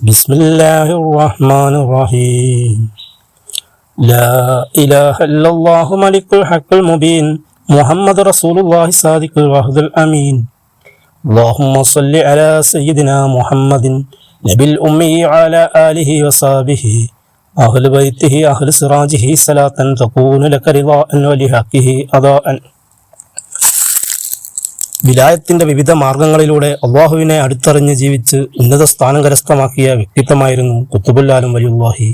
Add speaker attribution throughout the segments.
Speaker 1: بسم الله الرحمن الرحيم. لا إله إلا الله ملك الحق المبين محمد رسول الله صادق الوحد الأمين. اللهم صل على سيدنا محمد نبي الأمي على آله وصحبه أهل بيته أهل سراجه صلاة تكون لك رضاء ولحقه أضاء. വിലായത്തിന്റെ വിവിധ മാർഗങ്ങളിലൂടെ അള്ളാഹുവിനെ അടുത്തറിഞ്ഞ് ജീവിച്ച് ഉന്നത സ്ഥാനം കരസ്ഥമാക്കിയ വ്യക്തിത്വമായിരുന്നു കുത്തുബുല്ലാലും വലിയുള്ളാഹി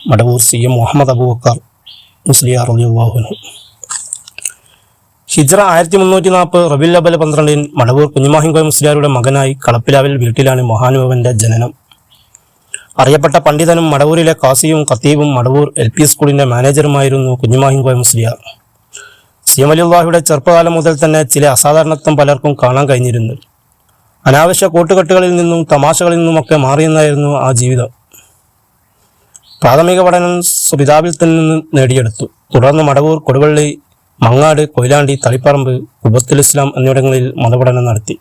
Speaker 1: മടവൂർ സി എം മുഹമ്മദ് അബൂബക്കർ മുസ്ലിയാർ അലിയുള്ളാഹുനു ഹിജ്റ ആയിരത്തി മുന്നൂറ്റി നാൽപ്പത് റബിൽ അബൽ പന്ത്രണ്ടിൽ മടവൂർ കുഞ്ഞുമാഹിംകോയ മുസ്ലിയാരുടെ മകനായി കളപ്പിലാവിൽ വീട്ടിലാണ് മഹാനുഭവന്റെ ജനനം. അറിയപ്പെട്ട പണ്ഡിതനും മടവൂരിലെ കാസിയും ഖത്തീബും മടവൂർ എൽ പി സ്കൂളിന്റെ മാനേജറുമായിരുന്നു കുഞ്ഞുമാഹിംകോയ മുസ്ലിയാർ. സി ചെറുപ്പകാലം മുതൽ തന്നെ ചില അസാധാരണത്വം പലർക്കും കാണാൻ കഴിഞ്ഞിരുന്നു. അനാവശ്യ കൂട്ടുകെട്ടുകളിൽ നിന്നും തമാശകളിൽ നിന്നുമൊക്കെ മാറിയെന്നായിരുന്നു ആ ജീവിതം. പ്രാഥമിക പഠനം സുപിതാവിൽ നിന്ന് നേടിയെടുത്തു. തുടർന്ന് മടവൂർ കൊടുവള്ളി മങ്ങാട് കൊയിലാണ്ടി തളിപ്പറമ്പ് കുബത്തുൽ ഇസ്ലാം എന്നിവിടങ്ങളിൽ മതപഠനം നടത്തി.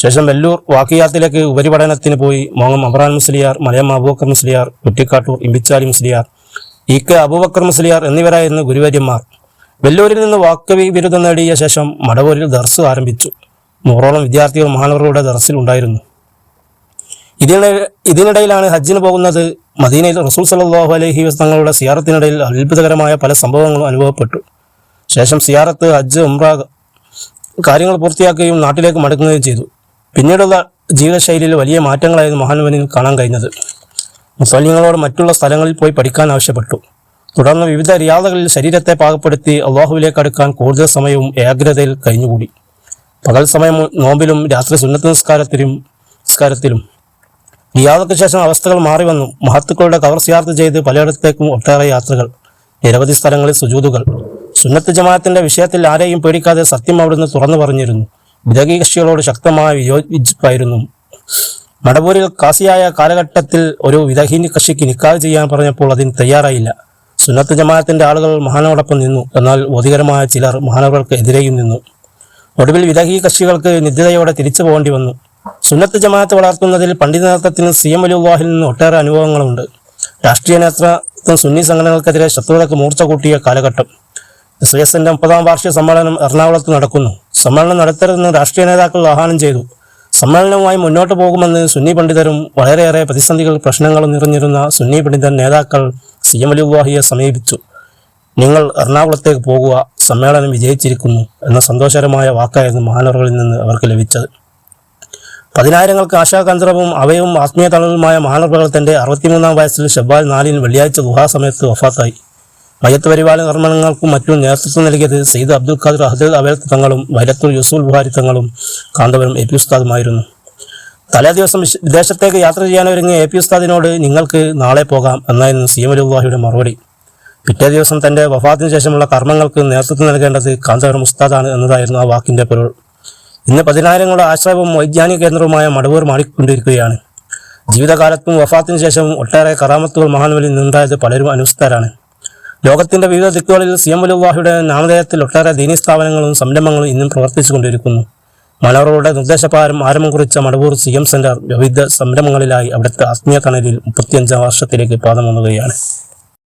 Speaker 1: ശേഷം വെല്ലൂർ വാക്കിയാത്തിലേക്ക് ഉപരിപഠനത്തിന് പോയി മോങ്ങം അബ്രാൻ മുസ്ലിയാർ മലയം അബൂബക്കർ മുസ്ലിയാർ കുറ്റിക്കാട്ടൂർ ഇമ്പിച്ചാലി മുസ്ലിയാർ ഇ കെ അബൂബക്കർ മുസ്ലിയാർ എന്നിവരായിരുന്നു ഗുരുവര്യന്മാർ. വെല്ലൂരിൽ നിന്ന് വാക്കവി ബിരുദം നേടിയ ശേഷം മടവൂരിൽ ദർസ് ആരംഭിച്ചു. നൂറോളം വിദ്യാർത്ഥികൾ മാണവരുടെ ദർസിൽ ഉണ്ടായിരുന്നു. ഇതിനിടെ ഇതിനിടയിലാണ് ഹജ്ജിന് പോകുന്നത്. മദീനയിൽ റസൂൽ സലാഹു അലഹി തങ്ങളുടെ സിയാറത്തിനിടയിൽ അത്ഭുതകരമായ പല സംഭവങ്ങളും അനുഭവപ്പെട്ടു. ശേഷം സിയാറത്ത് ഹജ്ജ് ഉംറ കാര്യങ്ങൾ പൂർത്തിയാക്കുകയും നാട്ടിലേക്ക് മടങ്ങുകയും ചെയ്തു. പിന്നീടുള്ള ജീവിതശൈലിയിൽ വലിയ മാറ്റങ്ങളായിരുന്നു മഹാനവനിൽ കാണാൻ കഴിഞ്ഞത്. മുസ്ലിങ്ങളോട് മറ്റുള്ള സ്ഥലങ്ങളിൽ പോയി പഠിക്കാൻ ആവശ്യപ്പെട്ടു. തുടർന്ന് വിവിധ റിയാദകളിൽ ശരീരത്തെ പാകപ്പെടുത്തി അള്ളാഹുവിലേക്ക് അടുക്കാൻ കൂടുതൽ സമയവും ഏകാഗ്രതയിൽ കഴിഞ്ഞുകൂടി. പകൽ സമയം നോമ്പിലും രാത്രി സുന്നത്ത് നിസ്കാരത്തിലും നിസ്കാരത്തിലും. റിയാദക്ക് ശേഷം അവസ്ഥകൾ മാറി വന്നു. മഹത്തുക്കളുടെ കവർ സിയാർത്ത് ചെയ്ത് പലയിടത്തേക്കും ഒട്ടേറെ യാത്രകൾ നിരവധി സ്ഥലങ്ങളിൽ സുജൂതുകൾ. സുന്നത്ത് ജമാഅത്തിന്റെ വിഷയത്തിൽ ആരെയും പേടിക്കാതെ സത്യം അവിടുന്ന് തുറന്നു പറഞ്ഞിരുന്നു. വിദഗീ കക്ഷികളോട് ശക്തമായ വിയോജിപ്പായിരുന്നു. മടപൂരിൽ കാസിയായ കാലഘട്ടത്തിൽ ഒരു വിദഹീനി കക്ഷിക്ക് നിക്കാഹ് ചെയ്യാൻ പറഞ്ഞപ്പോൾ അതിന് തയ്യാറായില്ല. സുന്നത്ത് ജമാഅത്തിന്റെ ആളുകൾ മഹാനോടൊപ്പം നിന്നു. എന്നാൽ ബോധികരമായ ചിലർ മഹാനവർക്ക് എതിരെയും നിന്നു. ഒടുവിൽ വിദഹി കക്ഷികൾക്ക് നിത്യതയോടെ തിരിച്ചു പോകേണ്ടി വന്നു. സുന്നത്ത് ജമാഅത്ത് വളർത്തുന്നതിൽ പണ്ഡിത നേതൃത്വത്തിന് സി എം അലിവാഹിൽ നിന്ന് ഒട്ടേറെ അനുഭവങ്ങളുണ്ട്. രാഷ്ട്രീയ നേതൃത്വം സുന്നി സംഘടനകൾക്കെതിരെ ശത്രുതയ്ക്ക് മൂർച്ച കൂട്ടിയ കാലഘട്ടം. എസ് എസ് എന്റെ മുപ്പതാം വാർഷിക സമ്മേളനം എറണാകുളത്ത് നടക്കുന്നു. സമ്മേളനം നടത്തരുതെന്ന് രാഷ്ട്രീയ നേതാക്കൾ ആഹ്വാനം ചെയ്തു. സമ്മേളനവുമായി മുന്നോട്ട് പോകുമെന്ന് സുന്നി പണ്ഡിതരും വളരെയേറെ പ്രതിസന്ധികൾ പ്രശ്നങ്ങളും നിറഞ്ഞിരുന്ന സുന്നി പണ്ഡിതൻ നേതാക്കൾ സി എം അലിവാഹിയെ സമീപിച്ചു. നിങ്ങൾ എറണാകുളത്തേക്ക് പോകുക സമ്മേളനം വിജയിച്ചിരിക്കുന്നു എന്ന സന്തോഷകരമായ വാക്കായിരുന്നു മഹാനവറുകളിൽ നിന്ന് അവർക്ക് ലഭിച്ചത്. പതിനായിരങ്ങൾക്ക് ആശാകന്ദ്രവും അവയും ആത്മീയ തണലുമായ മഹാനവറുകൾ തന്റെ അറുപത്തിമൂന്നാം വയസ്സിൽ ഷെബാൽ നാലിന് വെള്ളിയാഴ്ച ഗുഹാസമയത്ത് വഫാത്തായി. മയത്ത് പരിപാലന നിർമ്മാണങ്ങൾക്കും മറ്റും നേതൃത്വം നൽകിയത് സെയ്ദ് അബ്ദുൽ ഖാദർ അഹദൽ അവൽ തങ്ങളും വൈരത്തൂർ യൂസുൽ ബുഹാരി തങ്ങളും കാന്തപുരം എ പി ഉസ്താദുമായിരുന്നു. തലേ ദിവസം വിശ- വിദേശത്തേക്ക് യാത്ര ചെയ്യാനൊരുങ്ങിയ എ പി ഉസ്താദിനോട് നിങ്ങൾക്ക് നാളെ പോകാം എന്നായിരുന്നു സി എം അലിഹുവാഹിയുടെ മറുപടി. പിറ്റേ ദിവസം തന്റെ വഫാത്തിന് ശേഷമുള്ള കർമ്മങ്ങൾക്ക് നേതൃത്വം നൽകേണ്ടത് കാന്തപുരം ഉസ്താദാണ് എന്നതായിരുന്നു ആ വാക്കിന്റെ പൊരുൾ. ഇന്ന് പതിനായിരങ്ങളുടെ ആശ്രയവും വൈജ്ഞാനിക കേന്ദ്രവുമായ മടവൂർ മാറിക്കൊണ്ടിരിക്കുകയാണ്. ജീവിതകാലത്തും വഫാത്തിന് ശേഷവും ഒട്ടേറെ കറാമത്തുകൾ മഹാനുവലിൽ നിന്നുണ്ടായത് പലരും അനുസ്തരാണ് ലോകത്തിന്റെ വിവിധ ദിക്കുകളിൽ സി എം അലുവാഹിയുടെ നാമധേയത്തിൽ ഒട്ടേറെ ദീനീ സ്ഥാപനങ്ങളും സംരംഭങ്ങളും ഇന്നും പ്രവർത്തിച്ചുകൊണ്ടിരിക്കുന്നു. മലവറുടെ നിർദ്ദേശപ്രകാരം ആരംഭം കുറിച്ച മടവൂർ സി എം സെന്റർ വിവിധ സംരംഭങ്ങളിലായി അവിടുത്തെ ആത്മീയ തണലിൽ മുപ്പത്തിയഞ്ചാം വർഷത്തിലേക്ക് പാദമൊന്നുകയാണ്